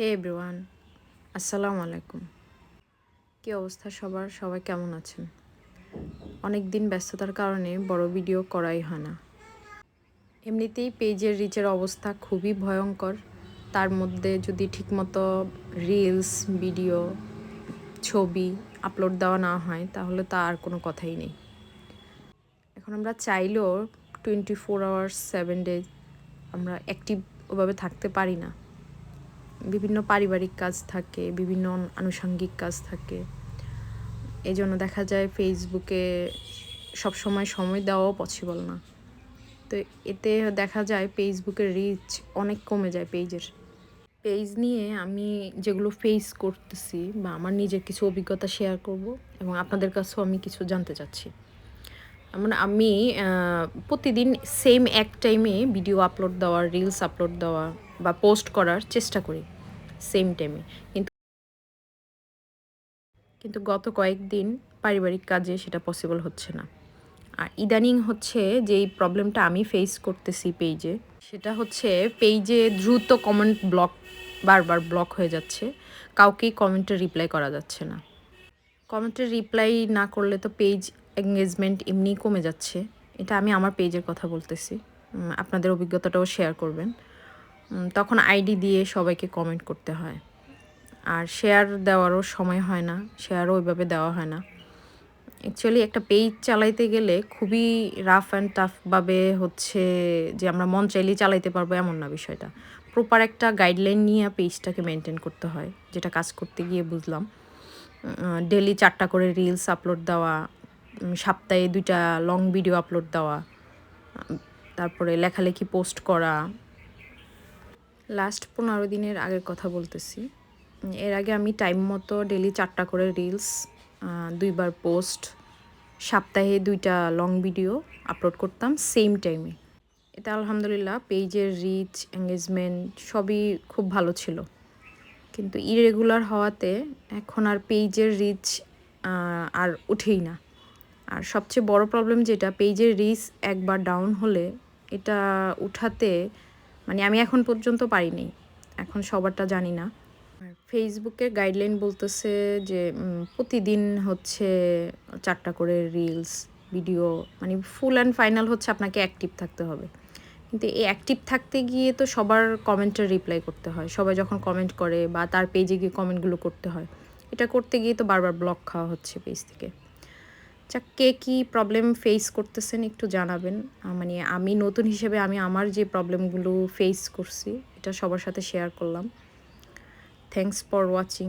হে everyone, আসসালামু আলাইকুম। কী অবস্থা সবার? সবাই কেমন আছেন? অনেক দিন ব্যস্ততার কারণে বড় ভিডিও করাই হয় না। এমনিতেই পেজের রিচের অবস্থা খুবই ভয়ঙ্কর। তার মধ্যে যদি ঠিকমতো রিলস ভিডিও ছবি আপলোড দেওয়া না হয়, তাহলে তা আর কোনো কথাই নেই। এখন আমরা চাইলেও twenty four hours seven days আমরা অ্যাক্টিভ ওভাবে থাকতে পারি না। বিভিন্ন পারিবারিক কাজ থাকে, বিভিন্ন আনুষঙ্গিক কাজ থাকে। এই জন্য দেখা যায় ফেসবুকে সব সময় সময় দেওয়াও পসিবল না। তো এতে দেখা যায় ফেসবুকের রিচ অনেক কমে যায় পেজের পেজ নিয়ে আমি যেগুলো ফেস করতেছি বা আমার নিজের কিছু অভিজ্ঞতা শেয়ার করব এবং আপনাদের কাছেও আমি কিছু জানতে চাচ্ছি। মানে আমি প্রতিদিন সেম এক টাইমে ভিডিও আপলোড দেওয়ার রিলস আপলোড দেওয়া বা পোস্ট করার চেষ্টা করি সেম টাইমে কিন্তু কিন্তু গত কয়েকদিন পারিবারিক কাজে সেটা পসিবল হচ্ছে না। আর ইদানিং হচ্ছে যেই প্রবলেমটা আমি ফেস করতেছি পেজে সেটা হচ্ছে পেজে দ্রুত কমেন্ট ব্লক বারবার ব্লক হয়ে যাচ্ছে, কাউকেই কমেন্টে রিপ্লাই করা যাচ্ছে না। কমেন্টের রিপ্লাই না করলে তো পেজ এঙ্গেজমেন্ট এমনি কমে যাচ্ছে। এটা আমি আমার পেজের কথা বলতেছি। আপনাদের অভিজ্ঞতাটাও শেয়ার করবেন। তখন আইডি দিয়ে সবাইকে কমেন্ট করতে হয়। আর শেয়ার দেওয়ারও সময় হয় না। শেয়ারও ওইভাবে দেওয়া হয় না। অ্যাকচুয়ালি একটা পেজ চালাইতে গেলে খুবই রাফ অ্যান্ড টাফভাবে হচ্ছে যে আমরা মন চাইলেই চালাইতে পারব এমন না বিষয়টা। প্রপার একটা গাইডলাইন নিয়ে পেজটাকে মেনটেন করতে হয়। যেটা কাজ করতে গিয়ে বুঝলাম। ডেলি চারটা করে রিলস আপলোড দেওয়া সপ্তাহে দুইটা লং ভিডিও আপলোড দেওয়া, তারপরে লেখালেখি পোস্ট করা। লাস্ট পনেরো দিনের আগের কথা বলতেছি। এর আগে আমি টাইম মতো ডেলি চারটা করে রিলস দুইবার পোস্ট সপ্তাহে দুইটা লং ভিডিও আপলোড করতাম সেম টাইমে এটা আলহামদুলিল্লাহ পেজের রিচ এঙ্গেজমেন্ট সবই খুব ভালো ছিল। কিন্তু ইরেগুলার হওয়াতে এখন আর পেজের রিচ আর উঠেই না। আর সবচেয়ে বড় প্রবলেম যেটা পেজের রিস একবার ডাউন হলে এটা উঠাতে মানে আমি এখন পর্যন্ত পারিনি, এখন সবারটা জানি না। ফেসবুকের গাইডলাইন বলতেছে যে প্রতিদিন হচ্ছে চারটা করে রিলস ভিডিও মানে ফুল অ্যান্ড ফাইনাল হচ্ছে আপনাকে অ্যাক্টিভ থাকতে হবে। কিন্তু এই অ্যাক্টিভ থাকতে গিয়ে তো সবার কমেন্টের রিপ্লাই করতে হয়। সবাই যখন কমেন্ট করে বা তার পেজে গিয়ে কমেন্টগুলো করতে হয়, এটা করতে গিয়ে তো বারবার ব্লক খাওয়া হচ্ছে পেজ থেকে। আচ্ছা কে কী প্রবলেম ফেস করতেছেন একটু জানাবেন। মানে আমি নতুন হিসেবে আমি আমার যে প্রবলেমগুলো ফেস করছি, এটা সবার সাথে শেয়ার করলাম। Thanks for watching